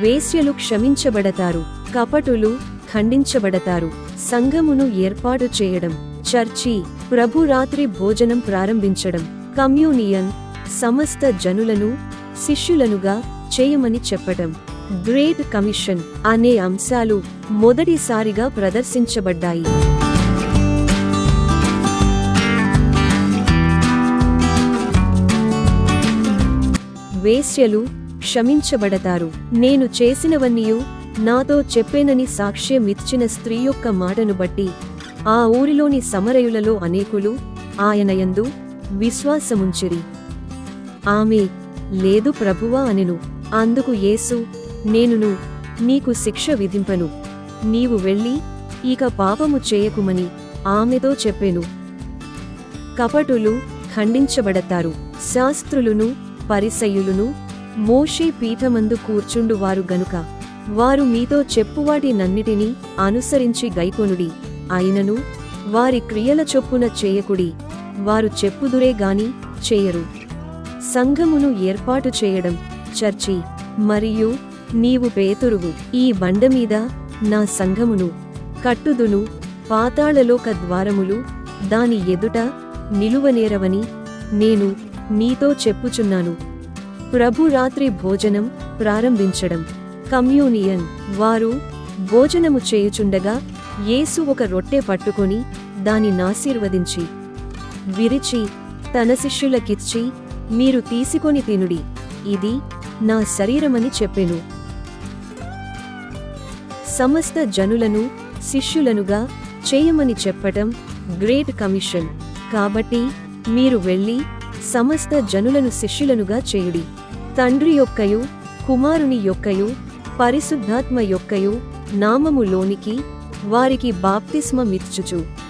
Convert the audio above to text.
వేశ్యలు క్షమించబడతారు కపటులు ఖండించబడతారు. సంఘమును ఏర్పాటు చేయడం చర్చి ప్రభు రాత్రి భోజనం ప్రారంభించడం కమ్యూనియన్ సమస్త జనులను శిష్యులనుగా చేయమని చెప్పటం. గ్రేట్ కమిషన్ అనే అంశాలు మొదటిసారిగా ప్రదర్శించబడ్డాయి. వేశ్యలు క్షమించబడతారు. నేను చేసినవన్నీయు నాతో చెప్పేనని సాక్ష్యం ఇచ్చిన స్త్రీ యొక్క మాటను బట్టి ఆ ఊరిలోని సమరయులలో అనేకులు ఆయనయందు విశ్వాసముంచిరి. ఆమె లేదు ప్రభువా అనెను. అందుకు యేసు నేనును నీకు శిక్ష విధింపను. నీవు వెళ్ళి ఇక పాపము చేయకుమని ఆమెతో చెప్పెను. కపటులు ఖండించబడతారు. శాస్త్రులును పరిసయులును మోషే పీఠమందు కూర్చుండు వారు గనుక వారు మీతో చెప్పువాటి నన్నిటినీ అనుసరించి గైకొనుడి. అయినను వారి క్రియల చొప్పున చేయకుడి. వారు చెప్పుదురే గాని చేయరు. సంఘమును ఏర్పాటు చేయడం చర్చి. మరియు నీవు పేతురువు ఈ బండమీద నా సంఘమును. కట్టుదును పాతాళలోక ద్వారములు దాని ఎదుట నిలువనేరవని నేను నీతో చెప్పుచున్నాను. ప్రభు రాత్రి భోజనం ప్రారంభించడం. కమ్యూనియన్ వారు భోజనము చేయుచుండగా యేసు ఒక రొట్టె పట్టుకొని దాని నాశీర్వదించి విరిచి తన శిష్యులకిచ్చి మీరు తీసుకొని తినుడి ఇది నా శరీరమని చెప్పెను. సమస్త జనులను శిష్యులనుగా చేయమని చెప్పటం గ్రేట్ కమిషన్. కాబట్టి మీరు వెళ్ళి సమస్త జనులను శిష్యులనుగా చేయుడి. తండ్రి యొక్కయు కుమారుని యొక్కయు పరిశుద్ధాత్మ యొక్కయు నామములోనికి వారికి బాప్తిస్మమిచ్చుచు.